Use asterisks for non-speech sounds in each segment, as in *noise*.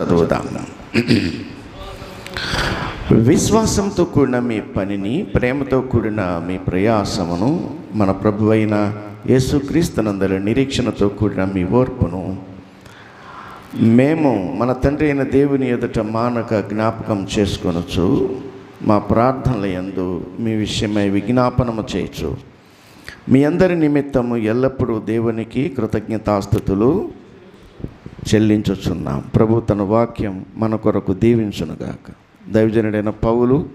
చదువుదాం. విశ్వాసంతో కూడిన మీ పనిని ప్రేమతో కూడిన మీ ప్రయాసమును మన ప్రభు అయిన యేసుక్రీస్తునందరి నిరీక్షణతో కూడిన మీ ఓర్పును మేము మన తండ్రి అయిన దేవుని ఎదుట మానక జ్ఞాపకం చేసుకొనొచ్చు మా ప్రార్థనల యందు మీ విషయమై విజ్ఞాపనము చేయొచ్చు మీ అందరి నిమిత్తము ఎల్లప్పుడూ దేవునికి కృతజ్ఞతాస్థుతులు. చెల్లించుచున్నాం. ప్రభు తన వాక్యం మన కొరకు దీవించునుగాక. దైవజనుడైన పౌలు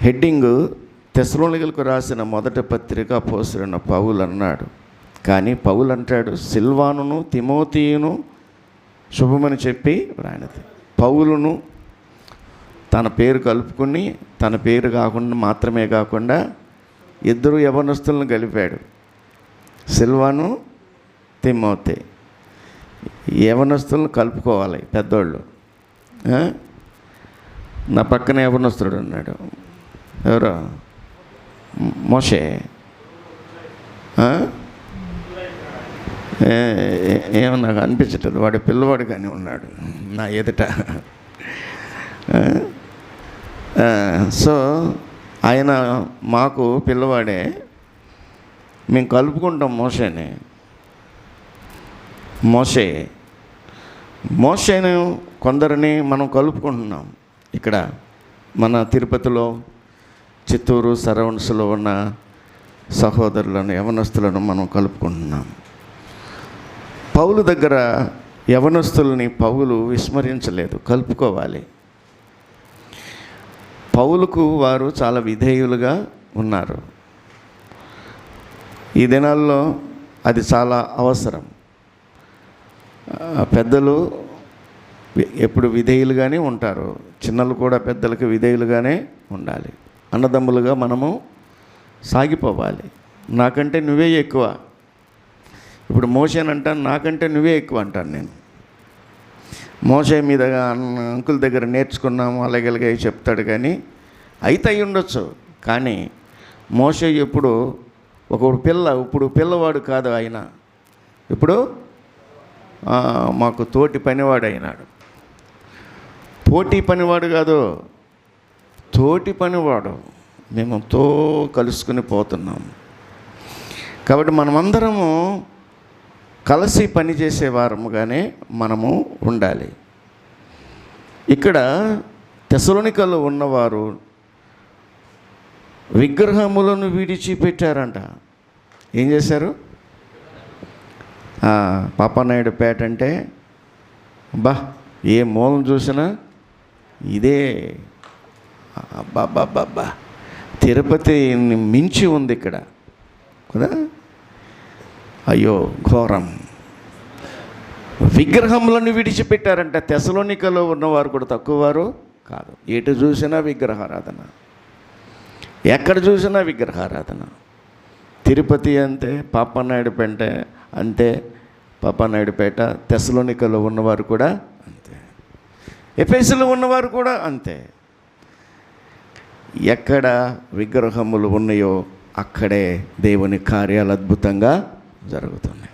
హెడ్డింగ్ తెసలోనికలకు రాసిన మొదటి పత్రిక పోసిన పౌలు అన్నాడు. కానీ పౌలు అంటాడు సిల్వానును తిమోతియును శుభమని చెప్పి రాయనది పౌలును తన పేరు కలుపుకుని తన పేరు కాకుండా మాత్రమే కాకుండా ఇద్దరు యవనస్తులను కలిపాడు. సిల్వాను తిమోతే యవనస్తులను కలుపుకోవాలి పెద్దోళ్ళు. నా పక్కన యవనస్తుడు ఉన్నాడు. ఎవరు? మోషే. ఆ? ఏమో నాకు అనిపించట్లేదు. వాడు పిల్లవాడు కానీ ఉన్నాడు నా ఎదుట. సో ఆయన మాకు పిల్లవాడే. మేము కలుపుకుంటాం మోషేని. మోషే. మోషేను కొందరిని మనం కలుపుకుంటున్నాం. ఇక్కడ మన తిరుపతిలో చిత్తూరు సరౌండ్స్లో ఉన్న సహోదరులను యవనస్తులను మనం కలుపుకుంటున్నాం. పౌలు దగ్గర యవనస్తుల్ని పౌలు విస్మరించలేదు కలుపుకోవాలి. పౌలుకు వారు చాలా విధేయులుగా ఉన్నారు. ఈ దినాల్లో అది చాలా అవసరం. పెద్దలు ఎప్పుడు విధేయులుగానే ఉంటారు. చిన్నలు కూడా పెద్దలకు విధేయులుగానే ఉండాలి. అన్నదమ్ములుగా మనము సాగిపోవాలి. నాకంటే నువ్వే ఎక్కువ. ఇప్పుడు మోషన్ అంటాను నాకంటే నువ్వే ఎక్కువ అంటాను నేను. మోసే మీద అంకుల్ దగ్గర నేర్చుకున్నాము అలాగే చెప్తాడు కానీ అయితే అయి ఉండొచ్చు. కానీ మోసే ఎప్పుడు ఒక పిల్ల ఇప్పుడు పిల్లవాడు కాదు ఆయన. ఇప్పుడు మాకు తోటి పనివాడు అయినాడు పోటీ పనివాడు కాదు తోటి పనివాడు. మేము తో కలుసుకుని పోతున్నాం. కాబట్టి మనమందరము కలిసి పనిచేసే వారముగానే మనము ఉండాలి. ఇక్కడ తెసలోనికలో ఉన్నవారు విగ్రహములను విడిచిపెట్టారంట. ఏం చేశారు? ఆ, పాపనాయుడు పేట అంటే బా ఏ మూలం చూసినా ఇదే. అబ్బాబ్బాబ్బా తిరుపతి మించి ఉంది ఇక్కడ. కదా? అయ్యో ఘోరం. విగ్రహములను విడిచిపెట్టారంట. తెసలోనికలో ఉన్నవారు కూడా తక్కువ వారు కాదు. ఎటు చూసినా విగ్రహారాధన. ఎక్కడ చూసినా విగ్రహారాధన. తిరుపతి అంతే పాపనాయుడుపేట అంతే పాపనాయుడుపేట తెసలోనికలో ఉన్నవారు కూడా అంతే. ఎఫెసులో ఉన్నవారు కూడా అంతే. ఎక్కడ విగ్రహములు ఉన్నాయో అక్కడే దేవుని కార్యాలు అద్భుతంగా జరుగుతున్నాయి.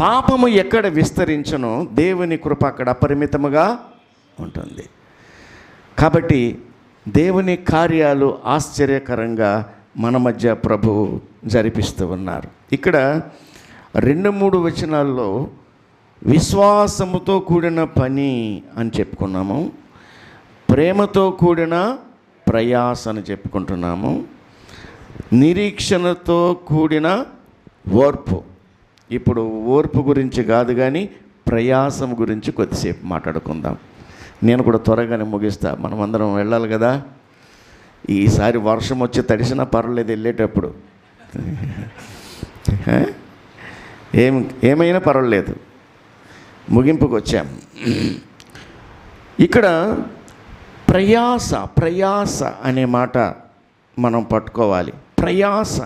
పాపము ఎక్కడ విస్తరించనో దేవుని కృప అక్కడ అపరిమితముగా ఉంటుంది. కాబట్టి దేవుని కార్యాలు ఆశ్చర్యకరంగా మన మధ్య ప్రభువు జరిపిస్తూ ఉన్నారు. ఇక్కడ రెండు మూడు వచనాల్లో విశ్వాసముతో కూడిన పని అని చెప్పుకున్నాము ప్రేమతో కూడిన ప్రయాస అని చెప్పుకుంటున్నాము నిరీక్షణతో కూడిన ఓర్పు. ఇప్పుడు ఓర్పు గురించి కాదు కానీ ప్రయాసం గురించి కొద్దిసేపు మాట్లాడుకుందాం. నేను కూడా త్వరగానే ముగిస్తా. మనం అందరం వెళ్ళాలి కదా? ఈసారి వర్షం వచ్చి తడిసినా పర్వాలేదు వెళ్ళేటప్పుడు. *laughs* ఏం ఏమైనా పర్వాలేదు. ముగింపుకు వచ్చాం. ఇక్కడ ప్రయాస ప్రయాస అనే మాట మనం పట్టుకోవాలి. ప్రయాస.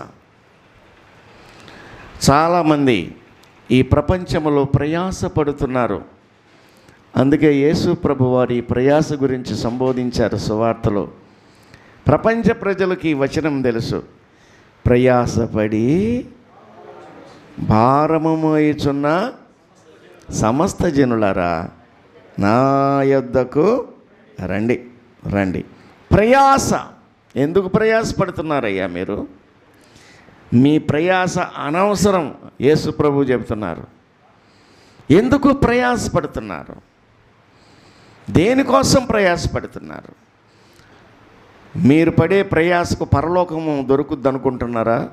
చాలామంది ఈ ప్రపంచంలో ప్రయాస పడుతున్నారు. అందుకే యేసు ప్రభు వారి ప్రయాస గురించి సంబోధించారు సువార్తలో. ప్రపంచ ప్రజలకు ఈ వచనం తెలుసు. ప్రయాసపడి భారము సమస్త జనులారా నా యొద్దకు రండి రండి. ప్రయాస. ఎందుకు ప్రయాసపడుతున్నారయ్యా మీరు? మీ ప్రయాస అనవసరం యేసు ప్రభు చెబుతున్నారు. ఎందుకు ప్రయాసపడుతున్నారు? దేనికోసం ప్రయాసపడుతున్నారు? మీరు పడే ప్రయాసకు పరలోకము దొరుకుద్ది అనుకుంటున్నారా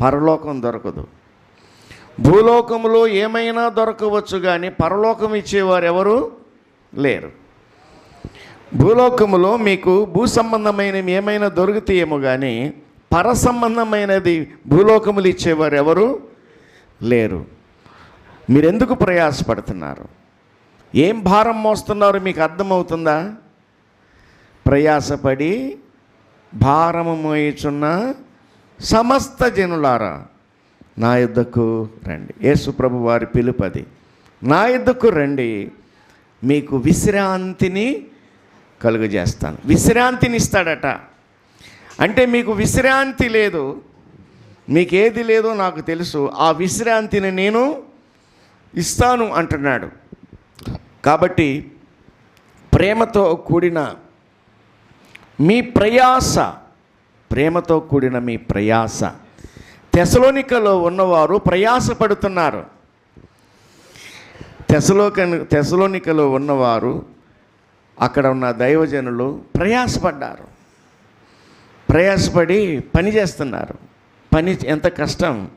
పరలోకం దొరకదు. భూలోకములో ఏమైనా దొరకవచ్చు కానీ పరలోకం ఇచ్చేవారు ఎవరు లేరు. భూలోకములో మీకు భూ సంబంధమైనవి ఏమైనా దొరుకుతాయేమో కానీ పర సంబంధమైనది భూలోకములు ఇచ్చేవారు ఎవరు లేరు. మీరెందుకు ప్రయాసపడుతున్నారు? ఏం భారం మోస్తున్నారు మీకు అర్థమవుతుందా? ప్రయాసపడి భారము మోయిచున్న సమస్త జనులారా నా యుద్ధకు రండి. యేసు ప్రభు వారి పిలుపది నా యుద్ధకు రండి. మీకు విశ్రాంతిని కలుగజేస్తాను. విశ్రాంతిని ఇస్తాడట. అంటే మీకు విశ్రాంతి లేదు. మీకు ఏది లేదో నాకు తెలుసు. ఆ విశ్రాంతిని నేను ఇస్తాను అంటున్నాడు. కాబట్టి ప్రేమతో కూడిన మీ ప్రయాస ప్రేమతో కూడిన మీ ప్రయాస తెసలోనికలో ఉన్నవారు ప్రయాసపడుతున్నారు. తెసలోక తెసలోనికలో ఉన్నవారు అక్కడ ఉన్న దైవజనులు ప్రయాసపడ్డారు. ప్రయాసపడి పని చేస్తున్నారు. పని ఎంత కష్టం.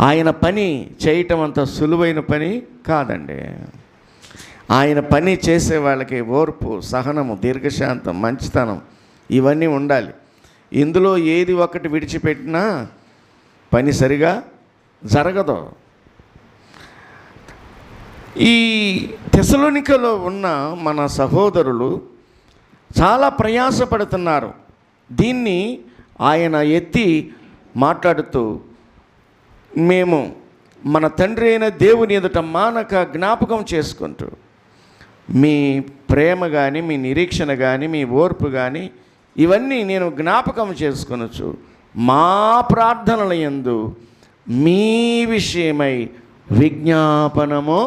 ఆయన పని చేయటం అంత సులువైన పని కాదండి. ఆయన పని చేసే వాళ్ళకి ఓర్పు సహనము దీర్ఘశాంతం మంచితనం ఇవన్నీ ఉండాలి. ఇందులో ఏది ఒకటి విడిచిపెట్టినా పని సరిగా జరగదు. ఈ తెసలోనికలో ఉన్న మన సహోదరులు చాలా ప్రయాసపడుతున్నారు. దీన్ని ఆయన ఎత్తి మాట్లాడుతూ మేము మన తండ్రి అయిన దేవుని ఎదుట మానక జ్ఞాపకం చేసుకుంటూ మీ ప్రేమ కానీ మీ నిరీక్షణ కానీ మీ ఓర్పు కానీ ఇవన్నీ నేను జ్ఞాపకం చేసుకొనొచ్చు. మా ప్రార్థనల యందు మీ విషయమై విజ్ఞాపనము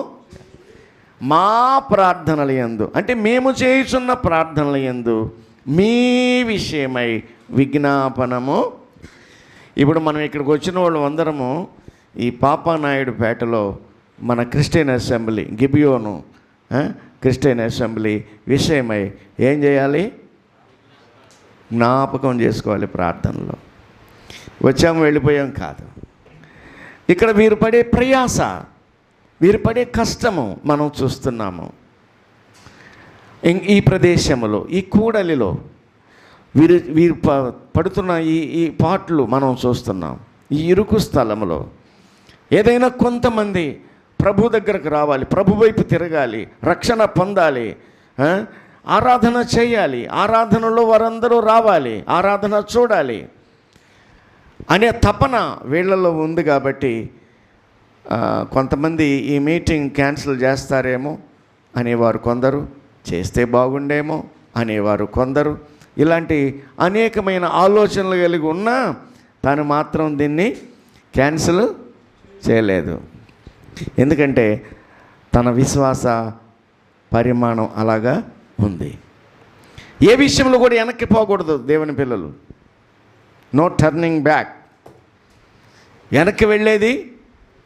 మా ప్రార్థనల యందు. అంటే మేము చేయుచున్న ప్రార్థనల యందు మీ విషయమై విజ్ఞాపనము. ఇప్పుడు మనం ఇక్కడికి వచ్చిన వాళ్ళు అందరము ఈ పాపానాయుడు పేటలో మన క్రిస్టియన్ అసెంబ్లీ గిబియోను క్రిస్టియన్ అసెంబ్లీ విషయమై ఏం చేయాలి? జ్ఞాపకం చేసుకోవాలి ప్రార్థనలో. వచ్చాము వెళ్ళిపోయాం కాదు. ఇక్కడ వీరు పడే ప్రయాస వీరు పడే కష్టము మనం చూస్తున్నాము. ఈ ప్రదేశంలో ఈ కూడలిలో వీరు వీరు ప- పడుతున్న ఈ ఈ పాటలు మనం చూస్తున్నాం. ఈ ఇరుకు స్థలంలో ఏదైనా కొంతమంది ప్రభు దగ్గరకు రావాలి ప్రభు వైపు తిరగాలి రక్షణ పొందాలి ఆరాధన చేయాలి. ఆరాధనలో వారందరూ రావాలి. ఆరాధన చూడాలి. అనే తపన వీళ్ళలో ఉంది కాబట్టి కొంతమంది ఈ మీటింగ్ క్యాన్సిల్ చేస్తారేమో అనేవారు కొందరు చేస్తే బాగుండేమో అనేవారు కొందరు. ఇలాంటి అనేకమైన ఆలోచనలు కలిగి ఉన్నా తను మాత్రం దీన్ని క్యాన్సిల్ చేయలేదు. ఎందుకంటే తన విశ్వాస పరిమాణం అలాగా ఉంది. ఏ విషయంలో కూడా వెనక్కి పోకూడదు దేవుని పిల్లలు. నో టర్నింగ్ బ్యాక్ వెనక్కి వెళ్ళేది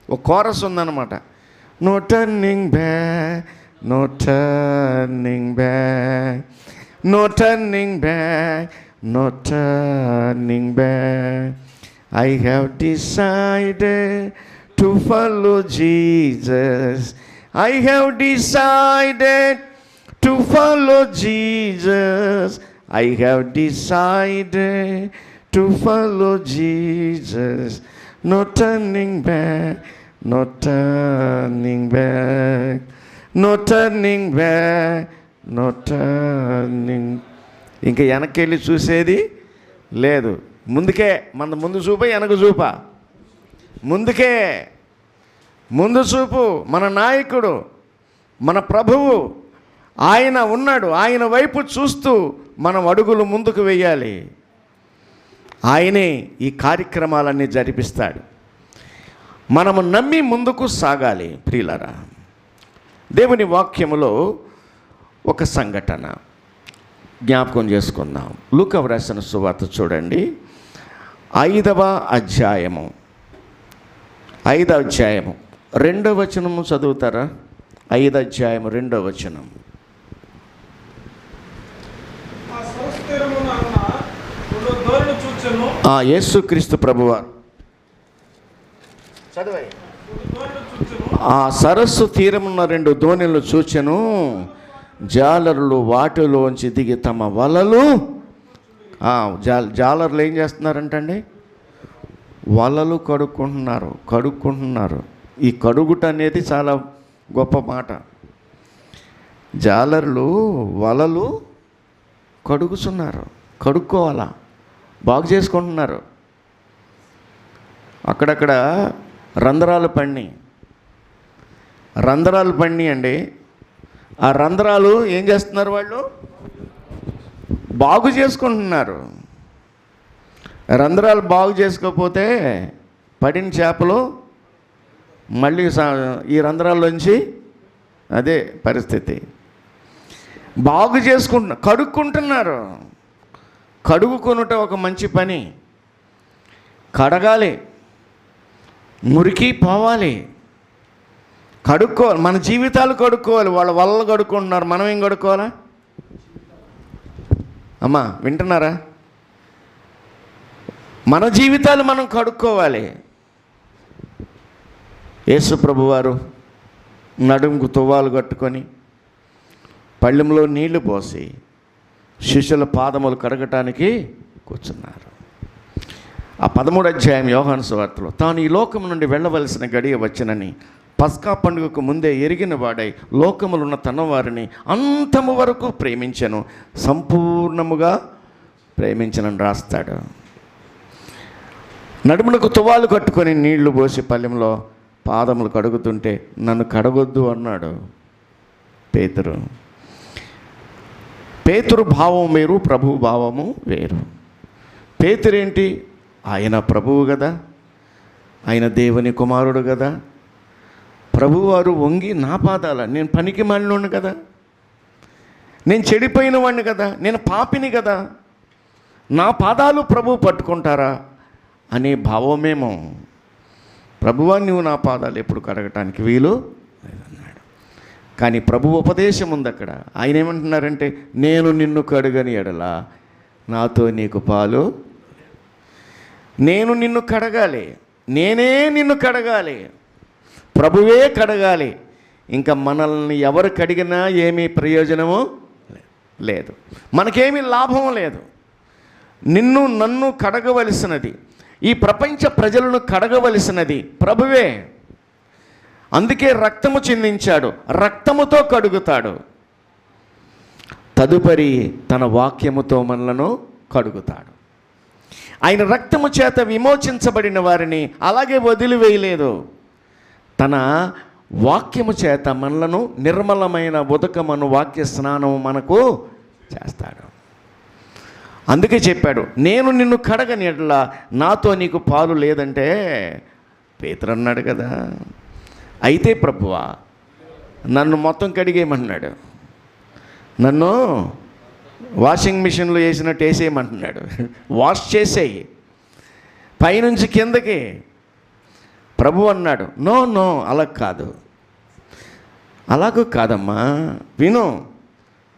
ఒక కోరస్ ఉందన్నమాట. No turning back no turning back no turning back no turning back I have decided to follow Jesus I have decided to follow Jesus I have decided to follow Jesus no turning back no turning back no turning back no turning ఇంకా వెనక్కి వెళ్ళి చూసేది లేదు ముందుకే మన ముందు చూప వెనక చూప ముందుకే ముందు చూపు మన నాయకుడు మన ప్రభువు ఆయన ఉన్నాడు ఆయన వైపు చూస్తూ మనం అడుగులు ముందుకు వెయ్యాలి ఆయనే ఈ కార్యక్రమాలన్నీ జరిపిస్తాడు. మనము నమ్మి ముందుకు సాగాలి ప్రియులరా. దేవుని వాక్యములో ఒక సంఘటన జ్ఞాపకం చేసుకుందాం. లూక వ్రాసిన సువార్త చూడండి. ఐదవ అధ్యాయము. ఐదవ అధ్యాయము. రెండవ వచనము చదువుతారా? ఐదు అధ్యాయము రెండవ వచనం ఆ సంస్థిరమున ఉన్న రెండు ధోరణి చూచెను ఆ యేసుక్రీస్తు ప్రభువారు. ఆ సరస్సు తీరమున్న రెండు దోణిలు చూచెను జాలరులు వాటిలోంచి దిగి తమ వలలు జాలరులు ఏం చేస్తున్నారంటండి? వలలు కడుక్కుంటున్నారు కడుక్కుంటున్నారు. ఈ కడుగుట అనేది చాలా గొప్ప మాట. జాలరులు వలలు కడుగుతున్నారు కడుక్కోవాలా? బాగు చేసుకుంటున్నారు. అక్కడక్కడ రంధ్రాలు పండి రంధ్రాలు పండి అండి. ఆ రంధ్రాలు ఏం చేస్తున్నారు వాళ్ళు? బాగు చేసుకుంటున్నారు. రంధ్రాలు బాగు చేసుకోకపోతే పడిన చేపలు మళ్ళీ సా- ఈ రంధ్రాల్లోంచి అదే పరిస్థితి. బాగు చేసుకుంటున్నారు కడుక్కుంటున్నారు. కడుగుకొనుట ఒక మంచి పని. కడగాలి. మురికి పోవాలి. కడుక్కోవాలి. మన జీవితాలు కడుక్కోవాలి. వాళ్ళ వల్ల కడుక్కుంటున్నారు. మనం ఏం కడుక్కోవాలా? అమ్మా వింటున్నారా? మన జీవితాలు మనం కడుక్కోవాలి. యేసుప్రభు ప్రభువారు నడుముకు తువ్వాలు కట్టుకొని పళ్ళెంలో నీళ్ళు పోసి శిష్యుల పాదములు కడగటానికి కూర్చున్నారు. ఆ పదమూడు అధ్యాయం యోహాను సువార్తలో తాను ఈ లోకం నుండి వెళ్ళవలసిన గడియ వచ్చినని పస్కా పండుగకు ముందే ఎరిగిన వాడై లోకములున్న తన వారిని అంతము వరకు ప్రేమించను సంపూర్ణముగా ప్రేమించనని రాస్తాడు. నడుమునకు తువాలు కట్టుకొని నీళ్ళు పోసి పల్లెంలో పాదములు కడుగుతుంటే నన్ను కడగొద్దు అన్నాడు పేతురు. పేతురు భావం వేరు ప్రభుభావము వేరు. పేతురేంటి? ఆయన ప్రభువు కదా ఆయన దేవుని కుమారుడు కదా ప్రభువారు వంగి నా పాదాల నేను పనికి మాలినోడు కదా నేను చెడిపోయిన వాడిని కదా నేను పాపిని కదా నా పాదాలు ప్రభు పట్టుకుంటారా? అనే భావమేమో. ప్రభువా నువ్వు నా పాదాలు ఎప్పుడు కడగటానికి వీలు కానీ ప్రభు ఉపదేశం ఉంది అక్కడ. ఆయన ఏమంటున్నారంటే నేను నిన్ను కడుగని ఎడలా నాతో నీకు పాలు. నేను నిన్ను కడగాలి. నేనే నిన్ను కడగాలి. ప్రభువే కడగాలి. ఇంకా మనల్ని ఎవరు కడిగినా ఏమీ ప్రయోజనము లేదు. మనకేమీ లాభం లేదు. నిన్ను నన్ను కడగవలసినది. ఈ ప్రపంచ ప్రజలను కడగవలసినది ప్రభువే. అందుకే రక్తము చిందించాడు రక్తముతో కడుగుతాడు. తదుపరి తన వాక్యముతో మనలను కడుగుతాడు. ఆయన రక్తము చేత విమోచించబడిన వారిని అలాగే వదిలివేయలేదు. తన వాక్యము చేత మనలను నిర్మలమైన ఉదకమను వాక్య స్నానం మనకు చేస్తాడు. అందుకే చెప్పాడు నేను నిన్ను కడగని ఎట్లా నాతో నీకు పాలు లేదంటే పేతురు అన్నాడు కదా. అయితే ప్రభువా నన్ను మొత్తం కడిగేయమంటున్నాడు. నన్ను వాషింగ్ మిషన్లో వేసినట్టు వేసేయమంటున్నాడు. వాష్ చేసేయి. పైనుంచి కిందకి. ప్రభు అన్నాడు నో నో అలా కాదు. అలాగూ కాదమ్మా. విను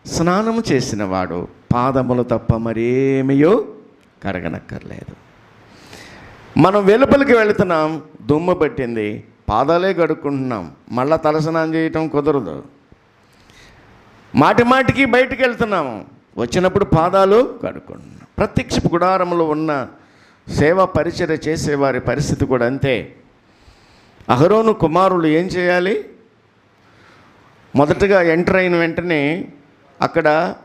స్నానము చేసినవాడు పాదములు తప్ప మరేమియో కరగనక్కర్లేదు. మనం వెలుపలికి వెళుతున్నాం దుమ్ము పట్టింది పాదాలే కడుక్కుంటున్నాం మళ్ళా తలస్నానం చేయటం కుదరదు. మాటి మాటికి బయటికి వెళ్తున్నాము. వచ్చినప్పుడు పాదాలు కడుక్కుంటున్నాం ప్రత్యక్ష గుడారంలో ఉన్న సేవా పరిచర్య చేసేవారి పరిస్థితి కూడా అంతే. అహరోను కుమారులు ఏం చేయాలి? మొదటగా ఎంటర్ అయిన వెంటనే అక్కడ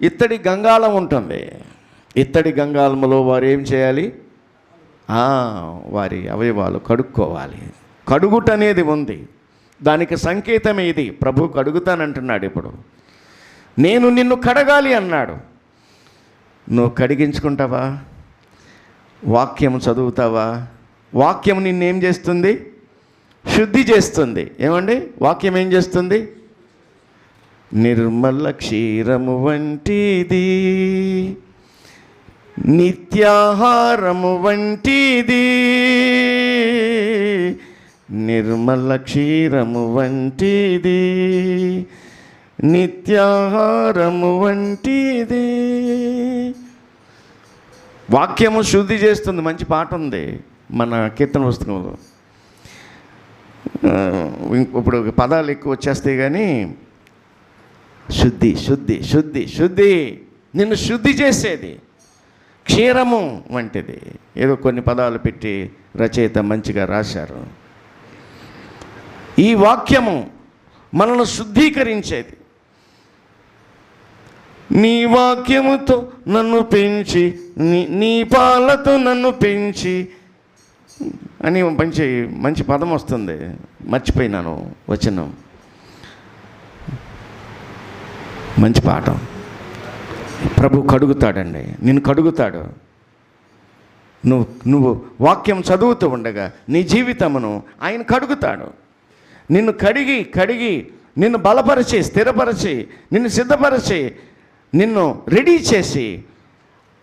ఇత్తడి గంగాళం ఉంటుంది. ఇత్తడి గంగాళములో వారు ఏం చేయాలి? వారి అవయవాలు కడుక్కోవాలి. కడుగుట అనేది ఉంది. దానికి సంకేతం ఇది ప్రభు కడుగుతానంటున్నాడు ఇప్పుడు. నేను నిన్ను కడగాలి అన్నాడు. నువ్వు కడిగించుకుంటావా? వాక్యం చదువుతావా? వాక్యం నిన్నేం చేస్తుంది? శుద్ధి చేస్తుంది. ఏమండి? వాక్యం ఏం చేస్తుంది? నిర్మల క్షీరము వంటిది. నిత్యాహారము వంటిది. నిర్మల క్షీరము వంటిది. నిత్యాహారము వంటిది. వాక్యము శుద్ధి చేస్తుంది. మంచి పాట ఉంది మన కీర్తన పుస్తకంలో. ఇప్పుడు పదాలు ఎక్కువ వచ్చేస్తాయి కానీ శుద్ధి శుద్ధి శుద్ధి శుద్ధి. నిన్ను శుద్ధి చేసేది క్షీరము వంటిది. ఏదో కొన్ని పదాలు పెట్టి రచయిత మంచిగా రాశారు. ఈ వాక్యము మనల్ని శుద్ధీకరించేది. నీ వాక్యముతో నన్ను పెంచి నీ నీ పాలతో నన్ను పెంచి అని మంచి మంచి పదం వస్తుంది. మర్చిపోయినాను వచనం. మంచి పాఠం. ప్రభు కడుగుతాడండి. నిన్ను కడుగుతాడు. నువ్వు నువ్వు వాక్యం చదువుతూ ఉండగా నీ జీవితమును ఆయన కడుగుతాడు. నిన్ను కడిగి కడిగి నిన్ను బలపరిచి స్థిరపరిచి నిన్ను సిద్ధపరిచి నిన్ను రెడీ చేసి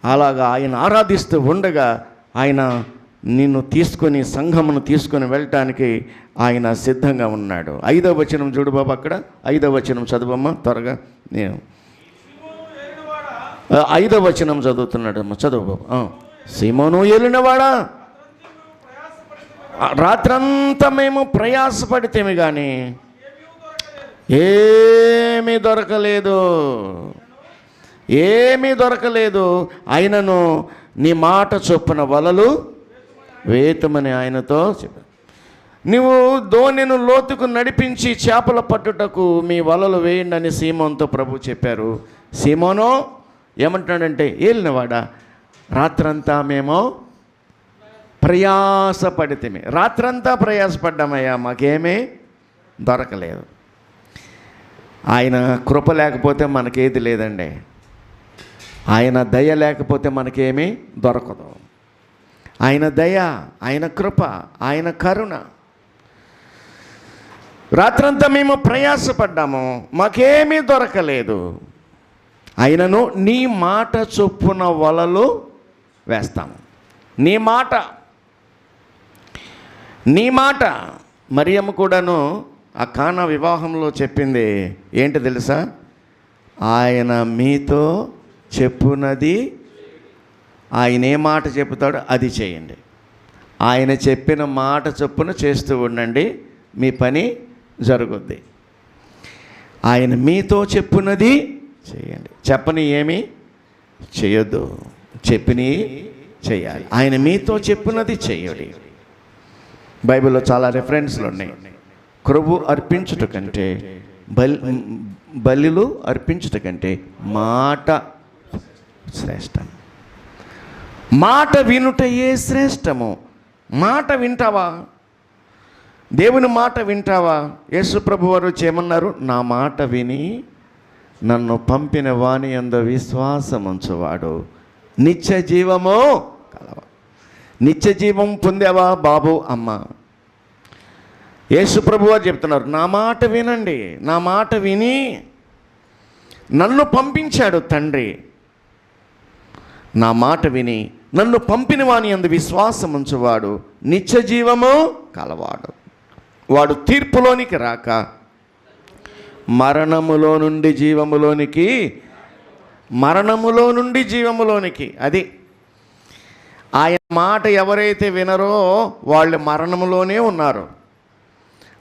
అలాగా ఆయన ఆరాధిస్తూ ఉండగా ఆయన నిన్ను తీసుకొని సంఘమును తీసుకొని వెళ్ళటానికి ఆయన సిద్ధంగా ఉన్నాడు. ఐదవ వచనం చూడు బాబు అక్కడ. ఐదవ వచనం చదువమ్మా త్వరగా. నేను. ఐదవ వచనం చదువుతున్నాడమ్మా. చదువు బాబు. ఆ. సీమోను ఏలినవాడా? రాత్రంతా మేము ప్రయాసపడితేమి కానీ ఏమీ దొరకలేదు. ఏమీ దొరకలేదు. ఆయనను నీ మాట చొప్పున వలలు వేతమని ఆయనతో చెప్పారు. నువ్వు ధోనిను లోతుకు నడిపించి చేపల పట్టుటకు మీ వలలు వేయండి అని సీమోన్తో ప్రభు చెప్పారు. సీమోను ఏమంటాడంటే ఏలినవాడా రాత్రంతా మేము ప్రయాసపడితేమి. రాత్రంతా ప్రయాసపడ్డామయ్యా మాకేమీ దొరకలేదు. ఆయన కృప లేకపోతే మనకేది లేదండి. ఆయన దయ లేకపోతే మనకేమీ దొరకదు. ఆయన దయ ఆయన కృప ఆయన కరుణ. రాత్రంతా మేము ప్రయాసపడ్డాము మాకేమీ దొరకలేదు. అయినను నీ మాట చొప్పున వలలు వేస్తాము. నీ మాట నీ మాట. మరియమ్మ కూడాను ఆ కానా వివాహంలో చెప్పింది ఏంటి తెలుసా? ఆయన మీతో చెప్పునది ఆయన ఏ మాట చెప్తాడో అది చేయండి. ఆయన చెప్పిన మాట చొప్పున చేస్తూ ఉండండి మీ పని జరుగుద్ది. ఆయన మీతో చెప్పునది చేయండి. చెప్పని ఏమి? చేయొద్దు. చెప్పినవి చేయాలి. ఆయన మీతో చెప్పునది చేయండి. బైబిల్లో చాలా రెఫరెన్స్లు ఉన్నాయి. క్రొవ్వు అర్పించుట కంటే బలి బలిలు అర్పించుట కంటే మాట శ్రేష్టం. మాట వినుటయే శ్రేష్టము. మాట వింటావా? దేవుని మాట వింటావా? యేసు ప్రభు వారు చేయమన్నారు నా మాట విని నన్ను పంపిన వాణి అంద విశ్వాసం ఉంచువాడు నిత్య జీవము కలవా నిత్య జీవం పొందేవా బాబు అమ్మ? యేసుప్రభు వారు చెప్తున్నారు నా మాట వినండి నా మాట విని నన్ను పంపించాడు తండ్రి. నా మాట విని నన్ను పంపిన వాని అందు విశ్వాసం ఉంచువాడు నిత్య జీవము కలవాడు. వాడు తీర్పులోనికి రాక మరణములో నుండి జీవములోనికి మరణములో నుండి జీవములోనికి అది ఆయన మాట ఎవరైతే వినరో వాళ్ళు మరణంలోనే ఉన్నారు.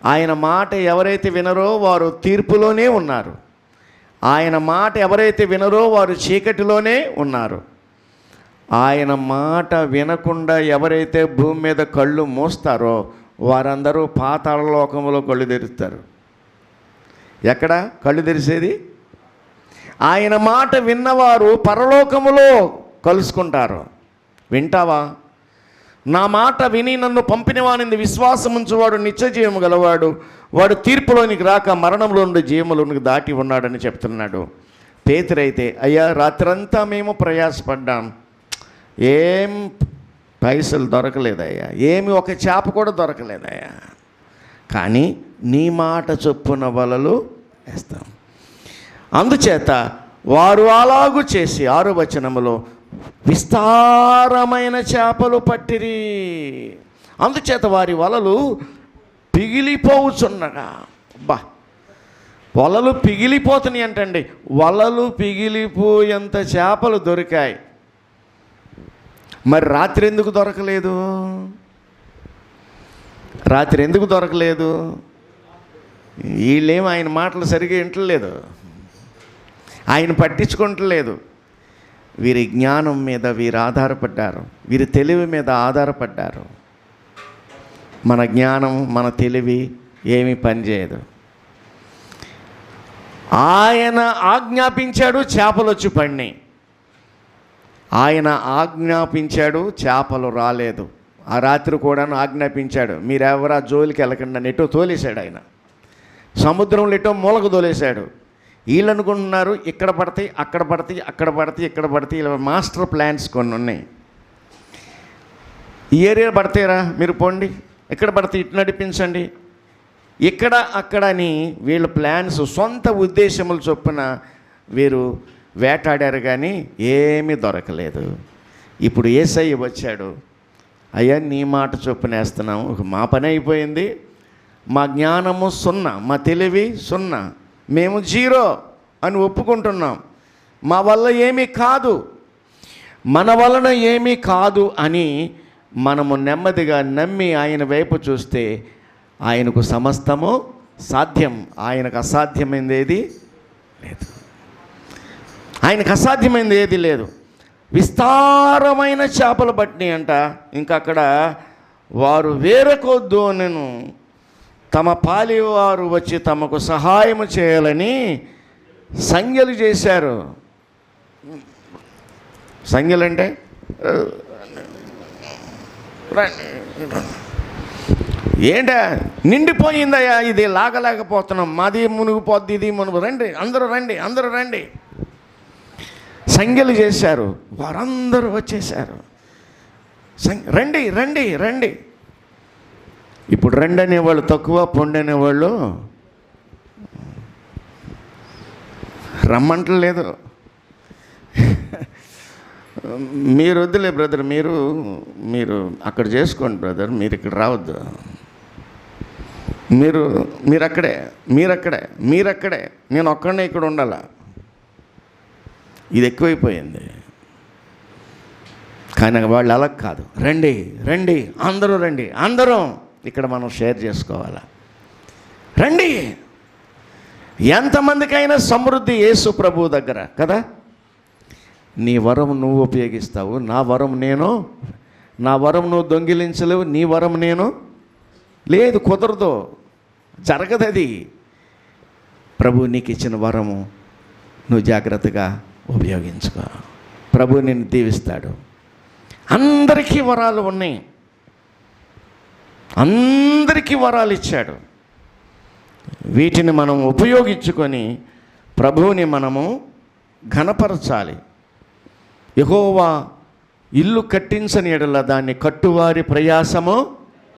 ఆయన మాట ఎవరైతే వినరో వారు తీర్పులోనే ఉన్నారు. ఆయన మాట ఎవరైతే వినరో వారు చీకటిలోనే ఉన్నారు. ఆయన మాట వినకుండా ఎవరైతే భూమి మీద కళ్ళు మూస్తారో వారందరూ పాతాళ లోకంలో కళ్ళు తెరుస్తారు. ఎక్కడ? కళ్ళు తెరిసేది? ఆయన మాట విన్నవారు పరలోకములో కలుసుకుంటారు. వింటావా? నా మాట విని నన్ను పంపినవానింది విశ్వాసం ఉంచువాడు నిత్య జీవము గలవాడు. వాడు తీర్పులోనికి రాక మరణంలో నుండి జీవములోనికి దాటి ఉన్నాడని చెప్తున్నాడు. పేతురైతే అయ్యా రాత్రంతా మేము ప్రయాసపడ్డాం. ఏం పైసలు దొరకలేదయ్యా. ఏమి ఒక చేప కూడా దొరకలేదయ్యా. కానీ నీ మాట చొప్పున వలలు వేస్తాం. అందుచేత వారు అలాగు చేసి ఆరు వచనములో విస్తారమైన చేపలు పట్టిరి. అందుచేత వారి వలలు పిగిలిపోవుచున్నగా. బా వలలు పిగిలిపోతున్నాయి అంటండి. వలలు పిగిలిపోయేంత చేపలు దొరికాయి. మరి రాత్రి ఎందుకు దొరకలేదు? రాత్రి ఎందుకు దొరకలేదు? వీళ్ళేం ఆయన మాటలు సరిగా వింటలేదు. ఆయన పట్టించుకుంటలేదు. వీరి జ్ఞానం మీద వీరు ఆధారపడ్డారు. వీరి తెలివి మీద ఆధారపడ్డారు. మన జ్ఞానం మన తెలివి ఏమీ పనిచేయదు. ఆయన ఆజ్ఞాపించాడు చేపలు వచ్చి పడినాయి. ఆయన ఆజ్ఞాపించాడు చేపలు రాలేదు. ఆ రాత్రి కూడా ఆజ్ఞాపించాడు. మీరెవరా జోలికి వెళ్ళకుండా అని ఎటో తోలేశాడు ఆయన. సముద్రంలో ఎటో మూలకు తోలేశాడు. వీళ్ళు అనుకుంటున్నారు ఇక్కడ పడతాయి అక్కడ పడతాయి అక్కడ పడతాయి ఇక్కడ పడతాయి ఇలా మాస్టర్ ప్లాన్స్ కొన్ని ఉన్నాయి. ఈ ఏరియా పడతాయిరా? మీరు పోండి. ఎక్కడ పడితే ఇటు నడిపించండి. ఇక్కడ అక్కడ అని వీళ్ళ ప్లాన్స్ సొంత ఉద్దేశములు చొప్పున వీరు వేటాడారు కానీ ఏమీ దొరకలేదు. ఇప్పుడు ఏసయ్య వచ్చాడు. అయ్యా నీ మాట చొప్పున వేస్తున్నాము. మా పని అయిపోయింది. మా జ్ఞానము సున్నా మా తెలివి సున్నా. మేము జీరో అని ఒప్పుకుంటున్నాం. మా వల్ల ఏమీ కాదు. మన వలన ఏమీ కాదు అని మనము నెమ్మదిగా నమ్మి ఆయన వైపు చూస్తే ఆయనకు సమస్తము సాధ్యం. ఆయనకు అసాధ్యమైంది ఏది? లేదు. ఆయనకు అసాధ్యమైంది ఏది? లేదు. విస్తారమైన చేపలు పట్టినాయి అంట ఇంకా అక్కడ వారు వేరకొద్దు నేను తమ పాలివారు వచ్చి తమకు సహాయం చేయాలని సంజ్ఞలు చేశారు. సంజ్ఞలు అంటే ఏంటా నిండిపోయిందయ్యా ఇది లాగలేకపోతున్నాం మాది మునిగిపోద్ది ఇది మునుగు రండి అందరూ రండి అందరూ రండి. సంఖ్యలు చేశారు వారందరూ వచ్చేసారు సం- రండి రండి రండి. ఇప్పుడు రెండు అనేవాళ్ళు తక్కువ పొండి అనేవాళ్ళు రమ్మంటలేదు మీరు వద్దులే బ్రదర్ మీరు మీరు అక్కడ చేసుకోండి బ్రదర్ మీరు ఇక్కడ రావద్దు. మీరు మీరు అక్కడే మీరు అక్కడే మీరు అక్కడే నేను ఒక్కడనే ఇక్కడ ఉండాల? ఇది ఎక్కువైపోయింది. కానీ వాళ్ళు అలా కాదు. రండి రండి అందరూ రండి అందరం. ఇక్కడ మనం షేర్ చేసుకోవాలా? రండి. ఎంతమందికైనా సమృద్ధి యేసు ప్రభు దగ్గర కదా? నీ వరం నువ్వు ఉపయోగిస్తావు నా వరం నేను నా వరం నువ్వు దొంగిలించలేవు నీ వరం నేను. లేదు కుదరదు జరగదు అది ప్రభు నీకు ఇచ్చిన వరము నువ్వు జాగ్రత్తగా ఉపయోగించుకో. ప్రభు నిన్ను దీవిస్తాడు. అందరికీ వరాలు ఉన్నాయి. అందరికీ వరాలు ఇచ్చాడు. వీటిని మనం ఉపయోగించుకొని ప్రభువుని మనము ఘనపరచాలి. యహోవా ఇల్లు కట్టించని ఎడల దాన్ని కట్టువారి ప్రయాసము